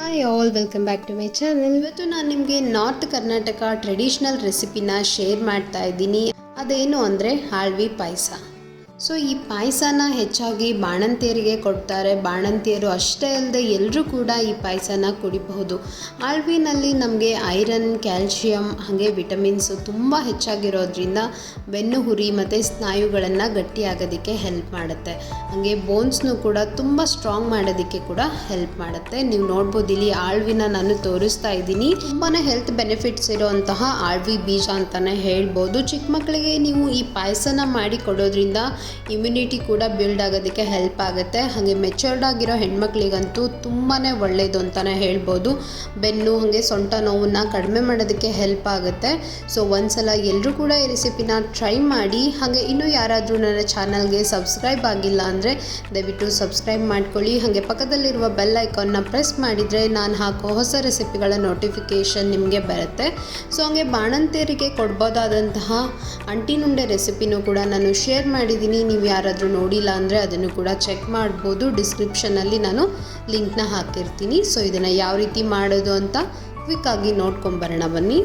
Hi all welcome back to my channel ಇವತ್ತು ನಾನು ನಿಮಗೆ ನಾರ್ತ್ ಕರ್ನಾಟಕ ಟ್ರೆಡಿಷ್ನಲ್ ರೆಸಿಪಿನ ಶೇರ್ ಮಾಡ್ತಾ ಇದ್ದೀನಿ. ಅದೇನು ಅಂದರೆ ಹಾಳ್ವಿ ಪಾಯಸ ಸೊ ಈ ಪಾಯಸನ ಹೆಚ್ಚಾಗಿ ಬಾಣಂತಿಯರಿಗೆ ಕೊಡ್ತಾರೆ. ಬಾಣಂತಿಯರು ಅಷ್ಟೇ ಅಲ್ಲದೆ ಎಲ್ಲರೂ ಕೂಡ ಈ ಪಾಯಸನ ಕುಡಿಬಹುದು. ಆಳ್ವಿನಲ್ಲಿ ನಮಗೆ ಐರನ್, ಕ್ಯಾಲ್ಶಿಯಂ ಹಾಗೆ ವಿಟಮಿನ್ಸು ತುಂಬ ಹೆಚ್ಚಾಗಿರೋದ್ರಿಂದ ಬೆನ್ನು, ಹುರಿ ಮತ್ತು ಸ್ನಾಯುಗಳನ್ನು ಗಟ್ಟಿಯಾಗೋದಕ್ಕೆ ಹೆಲ್ಪ್ ಮಾಡುತ್ತೆ. ಹಾಗೆ ಬೋನ್ಸ್ನು ಕೂಡ ತುಂಬ ಸ್ಟ್ರಾಂಗ್ ಮಾಡೋದಕ್ಕೆ ಕೂಡ ಹೆಲ್ಪ್ ಮಾಡುತ್ತೆ. ನೀವು ನೋಡ್ಬೋದು ಇಲ್ಲಿ ಆಳ್ವಿನ ನಾನು ತೋರಿಸ್ತಾ ಇದ್ದೀನಿ. ತುಂಬಾ ಹೆಲ್ತ್ ಬೆನಿಫಿಟ್ಸ್ ಇರುವಂತಹ ಆಳ್ವಿ ಬೀಜ ಅಂತಲೇ ಹೇಳ್ಬೋದು. ಚಿಕ್ಕ ಮಕ್ಕಳಿಗೆ ನೀವು ಈ ಪಾಯಸನ ಮಾಡಿ ಕೊಡೋದ್ರಿಂದ ಇಮ್ಯುನಿಟಿ ಕೂಡ ಬಿಲ್ಡ್ ಆಗೋದಕ್ಕೆ ಹೆಲ್ಪ್ ಆಗುತ್ತೆ. ಹಾಗೆ ಮೆಚೂರ್ಡ್ ಆಗಿರೋ ಹೆಣ್ಮಕ್ಳಿಗಂತೂ ತುಂಬಾ ಒಳ್ಳೆಯದು ಅಂತಲೇ ಹೇಳ್ಬೋದು. ಬೆನ್ನು, ಹಾಗೆ ಸೊಂಟ ನೋವನ್ನು ಕಡಿಮೆ ಮಾಡೋದಕ್ಕೆ ಹೆಲ್ಪ್ ಆಗುತ್ತೆ. ಸೊ ಒಂದ್ಸಲ ಎಲ್ಲರೂ ಕೂಡ ಈ ರೆಸಿಪಿನ ಟ್ರೈ ಮಾಡಿ, ಹಾಗೆ ಇನ್ನೂ ಯಾರಾದರೂ ನನ್ನ ಚಾನಲ್ಗೆ ಸಬ್ಸ್ಕ್ರೈಬ್ ಆಗಿಲ್ಲ ಅಂದರೆ ದಯವಿಟ್ಟು ಸಬ್ಸ್ಕ್ರೈಬ್ ಮಾಡ್ಕೊಳ್ಳಿ. ಹಾಗೆ ಪಕ್ಕದಲ್ಲಿರುವ ಬೆಲ್ ಐಕಾನ್ನ ಪ್ರೆಸ್ ಮಾಡಿದರೆ ನಾನು ಹಾಕೋ ಹೊಸ ರೆಸಿಪಿಗಳ ನೋಟಿಫಿಕೇಷನ್ ನಿಮಗೆ ಬರುತ್ತೆ. ಸೊ ಹಾಗೆ ಬಾಣಂತಿಯರಿಗೆ ಕೊಡ್ಬೋದಾದಂತಹ ಅಂಟಿನುಂಡೆ ರೆಸಿಪಿನೂ ಕೂಡ ನಾನು ಶೇರ್ ಮಾಡಿದ್ದೀನಿ. ನೀವು ಯಾರಾದರೂ ನೋಡಿಲ್ಲ ಅಂದರೆ ಅದನ್ನು ಕೂಡ ಚೆಕ್ ಮಾಡ್ಬೋದು. ಡಿಸ್ಕ್ರಿಪ್ಷನಲ್ಲಿ ನಾನು ಲಿಂಕ್ನ ಹಾಕಿರ್ತೀನಿ. ಸೊ ಇದನ್ನು ಯಾವ ರೀತಿ ಮಾಡೋದು ಅಂತ ಕ್ವಿಕ್ಕಾಗಿ ನೋಡ್ಕೊಂಬರೋಣ ಬನ್ನಿ.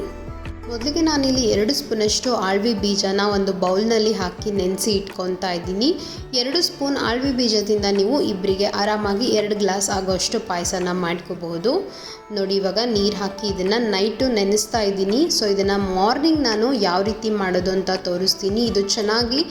ಮೊದಲಿಗೆ ನಾನಿಲ್ಲಿ ಎರಡು ಸ್ಪೂನಷ್ಟು ಆಳ್ವಿ ಬೀಜನ ಒಂದು ಬೌಲ್ನಲ್ಲಿ ಹಾಕಿ ನೆನೆಸಿ ಇಟ್ಕೊತಾ ಇದ್ದೀನಿ. ಎರಡು ಸ್ಪೂನ್ ಆಳ್ವಿ ಬೀಜದಿಂದ ನೀವು ಇಬ್ಬರಿಗೆ ಆರಾಮಾಗಿ ಎರಡು ಗ್ಲಾಸ್ ಆಗೋಷ್ಟು ಪಾಯಸನ ಮಾಡ್ಕೋಬಹುದು ನೋಡಿ, ಇವಾಗ ನೀರು ಹಾಕಿ ಇದನ್ನು ನೈಟು ನೆನೆಸ್ತಾ ಇದ್ದೀನಿ. ಸೊ, ಇದನ್ನು ಮಾರ್ನಿಂಗ್ ನಾನು ಯಾವ ರೀತಿ ಮಾಡೋದು ಅಂತ ತೋರಿಸ್ತೀನಿ. ಇದು ಚೆನ್ನಾಗಿ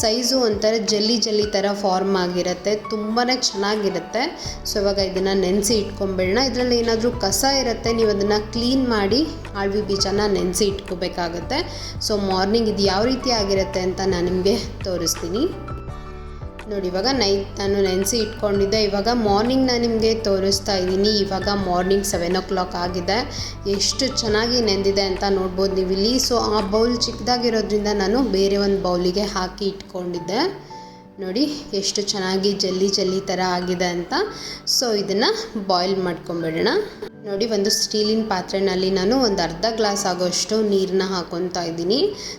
ಸೈಜು ಒಂಥರ ಜಲ್ಲಿ ಜಲ್ಲಿ ಥರ ಫಾರ್ಮ್ ಆಗಿರುತ್ತೆ ತುಂಬಾ ಚೆನ್ನಾಗಿರುತ್ತೆ. ಸೊ, ಇವಾಗ ಇದನ್ನು ನೆನೆಸಿ ಇಟ್ಕೊಂಬಿಡೋಣ. ಇದರಲ್ಲಿ ಏನಾದರೂ ಕಸ ಇರುತ್ತೆ, ನೀವು ಅದನ್ನು ಕ್ಲೀನ್ ಮಾಡಿ ಆಳ್ವಿ ಬೀಜನ ನೆನೆಸಿ ಇಟ್ಕೋಬೇಕಾಗತ್ತೆ. ಸೊ ಮಾರ್ನಿಂಗ್ ಇದು ಯಾವ ರೀತಿ ಆಗಿರುತ್ತೆ ಅಂತ ನಾನು ನಿಮಗೆ ತೋರಿಸ್ತೀನಿ. ನೋಡಿ, ಇವಾಗ ನೈಟ್ ನಾನು ನೆನೆಸಿ ಇಟ್ಕೊಂಡಿದ್ದೆ. ಇವಾಗ ಮಾರ್ನಿಂಗ್ ನಾನು ನಿಮಗೆ ತೋರಿಸ್ತಾ ಇದ್ದೀನಿ. ಇವಾಗ ಮಾರ್ನಿಂಗ್ ಸೆವೆನ್ ಓ ಕ್ಲಾಕ್ ಆಗಿದೆ. ಎಷ್ಟು ಚೆನ್ನಾಗಿ ನೆಂದಿದೆ ಅಂತ ನೋಡ್ಬೋದು ನೀವು ಇಲ್ಲಿ. ಸೊ ಆ ಬೌಲ್ ಚಿಕ್ಕದಾಗಿರೋದ್ರಿಂದ ನಾನು ಬೇರೆ ಒಂದು ಬೌಲಿಗೆ ಹಾಕಿ ಇಟ್ಕೊಂಡಿದ್ದೆ. ನೋಡಿ ಎಷ್ಟು ಚೆನ್ನಾಗಿ ಜಲ್ಲಿ ಜಲ್ಲಿ ಥರ ಆಗಿದೆ ಅಂತ. ಸೊ ಇದನ್ನು ಬಾಯ್ಲ್ ಮಾಡ್ಕೊಂಬಿಡೋಣ. ನೋಡಿ, ಒಂದು ಸ್ಟೀಲಿನ ಪಾತ್ರೆನಲ್ಲಿ ನಾನು ಒಂದು ಅರ್ಧ ಗ್ಲಾಸ್ ಆಗೋಷ್ಟು ನೀರನ್ನ ಹಾಕೊತಾ ಇದ್ದೀನಿ.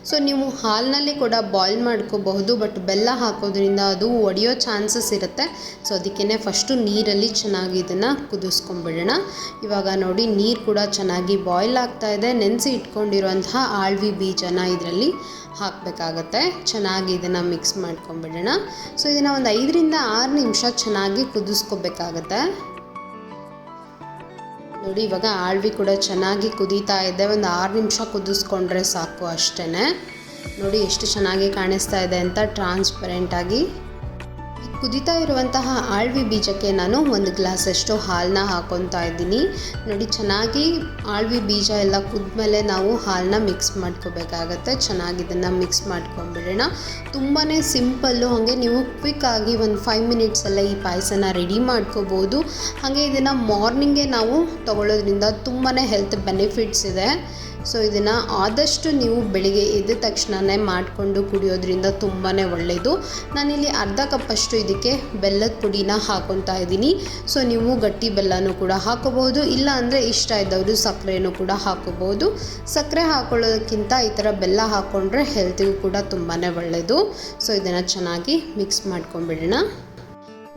ಸೊ ನೀವು ಹಾಲಿನಲ್ಲಿ ಕೂಡ ಬಾಯ್ಲ್ ಮಾಡ್ಕೋಬಹುದು ಬಟ್ ಬೆಲ್ಲ ಹಾಕೋದ್ರಿಂದ ಅದು ಒಡೆಯೋ ಚಾನ್ಸಸ್ ಇರುತ್ತೆ. ಸೊ ಅದಕ್ಕೇ ಫಸ್ಟು ನೀರಲ್ಲಿ ಚೆನ್ನಾಗಿ ಇದನ್ನು ಕುದಿಸ್ಕೊಂಬಿಡೋಣ. ಇವಾಗ ನೋಡಿ, ನೀರು ಕೂಡ ಚೆನ್ನಾಗಿ ಬಾಯ್ಲ್ ಆಗ್ತಾ ಇದೆ. ನೆನೆಸಿ ಇಟ್ಕೊಂಡಿರುವಂತಹ ಆಳ್ವಿ ಬೀಜನ ಇದರಲ್ಲಿ. ಹಾಕಬೇಕಾಗತ್ತೆ. ಚೆನ್ನಾಗಿ ಇದನ್ನು ಮಿಕ್ಸ್ ಮಾಡ್ಕೊಂಬಿಡೋಣ. ಸೊ ಇದನ್ನು ಒಂದು ಐದರಿಂದ ಆರು ನಿಮಿಷ ಚೆನ್ನಾಗಿ ಕುದಿಸ್ಕೋಬೇಕಾಗತ್ತೆ. ನೋಡಿ, ಇವಾಗ ಆಳ್ವಿ ಕೂಡ ಚೆನ್ನಾಗಿ ಕುದೀತಾ ಇದೆ. ಒಂದು ಆರು ನಿಮಿಷ ಕುದಿಸ್ಕೊಂಡ್ರೆ ಸಾಕು ಅಷ್ಟೇ ನೋಡಿ, ಎಷ್ಟು ಚೆನ್ನಾಗಿ ಕಾಣಿಸ್ತಾ ಇದೆ ಅಂತ ಟ್ರಾನ್ಸ್ಪರೆಂಟಾಗಿ ಕುದೀತಾ ಇರುವಂತಹ ಆಳ್ವಿ ಬೀಜಕ್ಕೆ ನಾನು ಒಂದು ಗ್ಲಾಸಷ್ಟು ಹಾಲನ್ನ ಹಾಕೊತಾ ಇದ್ದೀನಿ. ನೋಡಿ, ಚೆನ್ನಾಗಿ ಆಳ್ವಿ ಬೀಜ ಎಲ್ಲ ಕುದ್ಮೇಲೆ ನಾವು ಹಾಲನ್ನ ಮಿಕ್ಸ್ ಮಾಡ್ಕೋಬೇಕಾಗತ್ತೆ. ಚೆನ್ನಾಗಿ ಇದನ್ನು ಮಿಕ್ಸ್ ಮಾಡ್ಕೊಂಬಿಡೋಣ ತುಂಬಾ ಸಿಂಪಲ್ಲು, ಹಾಗೆ ನೀವು ಕ್ವಿಕ್ಕಾಗಿ ಒಂದು ಫೈವ್ ಮಿನಿಟ್ಸಲ್ಲೇ ಈ ಪಾಯಸನ ರೆಡಿ ಮಾಡ್ಕೋಬೋದು. ಹಾಗೆ ಇದನ್ನು ಮಾರ್ನಿಂಗೇ ನಾವು ತಗೊಳ್ಳೋದ್ರಿಂದ ತುಂಬಾ ಹೆಲ್ತ್ ಬೆನಿಫಿಟ್ಸ್ ಇದೆ. ಸೊ ಇದನ್ನು ಆದಷ್ಟು ನೀವು ಬೆಳಿಗ್ಗೆ ಎದ್ದ ತಕ್ಷಣವೇ ಮಾಡಿಕೊಂಡು ಕುಡಿಯೋದ್ರಿಂದ ತುಂಬಾ ಒಳ್ಳೆಯದು ನಾನಿಲ್ಲಿ ಅರ್ಧ ಕಪ್ಪಷ್ಟು ಇದಕ್ಕೆ ಬೆಲ್ಲದ ಪುಡಿನ ಹಾಕೊತಾ ಇದ್ದೀನಿ. ಸೊ ನೀವು ಗಟ್ಟಿ ಬೆಲ್ಲನೂ ಕೂಡ ಹಾಕೋಬೋದು ಇಲ್ಲ ಅಂದರೆ ಇಷ್ಟ ಇದ್ದವರು ಸಕ್ಕರೆನೂ ಕೂಡ ಹಾಕೋಬೋದು ಸಕ್ಕರೆ ಹಾಕೊಳ್ಳೋದಕ್ಕಿಂತ ಈ ಥರ ಬೆಲ್ಲ ಹಾಕ್ಕೊಂಡ್ರೆ ಹೆಲ್ತಿಗೂ ಕೂಡ ತುಂಬಾ ಒಳ್ಳೆಯದು ಸೊ ಇದನ್ನು ಚೆನ್ನಾಗಿ ಮಿಕ್ಸ್ ಮಾಡ್ಕೊಂಬಿಡೋಣ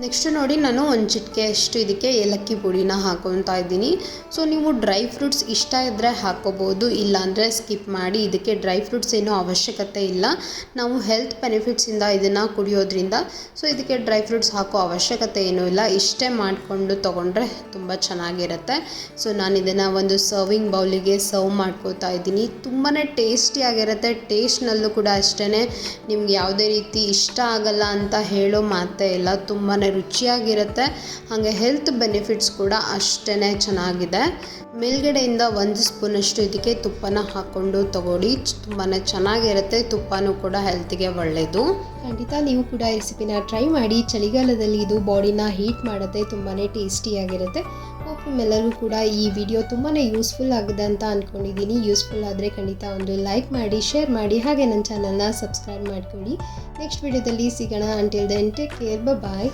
ನೆಕ್ಸ್ಟ್ ನೋಡಿ ನಾನು ಒಂದು ಚಿಟಿಕೆ ಅಷ್ಟು ಇದಕ್ಕೆ ಏಲಕ್ಕಿ ಪುಡಿನ ಹಾಕೊತಾ ಇದ್ದೀನಿ. ಸೊ ನೀವು ಡ್ರೈ ಫ್ರೂಟ್ಸ್ ಇಷ್ಟ ಇದ್ದರೆ ಹಾಕೋಬೋದು ಇಲ್ಲಾಂದರೆ ಸ್ಕಿಪ್ ಮಾಡಿ ಇದಕ್ಕೆ ಡ್ರೈ ಫ್ರೂಟ್ಸ್ ಏನೂ ಅವಶ್ಯಕತೆ ಇಲ್ಲ. ನಾವು ಹೆಲ್ತ್ ಬೆನಿಫಿಟ್ಸಿಂದ ಇದನ್ನು ಕುಡಿಯೋದ್ರಿಂದ, ಸೊ ಇದಕ್ಕೆ ಡ್ರೈ ಫ್ರೂಟ್ಸ್ ಹಾಕೋ ಅವಶ್ಯಕತೆ ಏನೂ ಇಲ್ಲ. ಇಷ್ಟೇ ಮಾಡಿಕೊಂಡು ತೊಗೊಂಡ್ರೆ ತುಂಬ ಚೆನ್ನಾಗಿರುತ್ತೆ. ಸೊ ನಾನು ಇದನ್ನು ಒಂದು ಸರ್ವಿಂಗ್ ಬೌಲಿಗೆ ಸರ್ವ್ ಮಾಡ್ಕೋತಾ ಇದ್ದೀನಿ. ತುಂಬಾ ಟೇಸ್ಟಿಯಾಗಿರುತ್ತೆ. ಟೇಸ್ಟ್ನಲ್ಲೂ ಕೂಡ ಅಷ್ಟೇ ನಿಮ್ಗೆ ಯಾವುದೇ ರೀತಿ ಇಷ್ಟ ಆಗಲ್ಲ ಅಂತ ಹೇಳೋ ಮಾತೇ ಇಲ್ಲ. ತುಂಬಾ ರುಚಿಯಾಗಿರುತ್ತೆ. ಹಾಗೆ ಹೆಲ್ತ್ ಬೆನಿಫಿಟ್ಸ್ ಕೂಡ ಅಷ್ಟೇ ಚೆನ್ನಾಗಿದೆ. ಮೇಲ್ಗಡೆಯಿಂದ ಒಂದು ಸ್ಪೂನಷ್ಟು ಇದಕ್ಕೆ ತುಪ್ಪನ ಹಾಕ್ಕೊಂಡು ತಗೊಳ್ಳಿ. ತುಂಬಾ ಚೆನ್ನಾಗಿರುತ್ತೆ. ತುಪ್ಪನೂ ಕೂಡ ಹೆಲ್ತಿಗೆ ಒಳ್ಳೆಯದು ಖಂಡಿತ ನೀವು ಕೂಡ ರೆಸಿಪಿನ ಟ್ರೈ ಮಾಡಿ. ಚಳಿಗಾಲದಲ್ಲಿ ಇದು ಬಾಡಿನ ಹೀಟ್ ಮಾಡುತ್ತೆ. ತುಂಬಾ ಟೇಸ್ಟಿಯಾಗಿರುತ್ತೆ ಹೋಪ್ ನಿಮ್ಮೆಲ್ಲರಿಗೂ ಕೂಡ ಈ ವಿಡಿಯೋ ತುಂಬಾ ಯೂಸ್ಫುಲ್ ಆಗಿದೆ ಅಂತ ಅಂದ್ಕೊಂಡಿದ್ದೀನಿ ಯೂಸ್ಫುಲ್ ಆದರೆ ಖಂಡಿತ ಒಂದು ಲೈಕ್ ಮಾಡಿ ಶೇರ್ ಮಾಡಿ. ಹಾಗೆ ನನ್ನ ಚಾನಲ್ನ ಸಬ್ಸ್ಕ್ರೈಬ್ ಮಾಡ್ಕೊಳ್ಳಿ. ನೆಕ್ಸ್ಟ್ ವಿಡಿಯೋದಲ್ಲಿ ಸಿಗೋಣ. Until then take care bye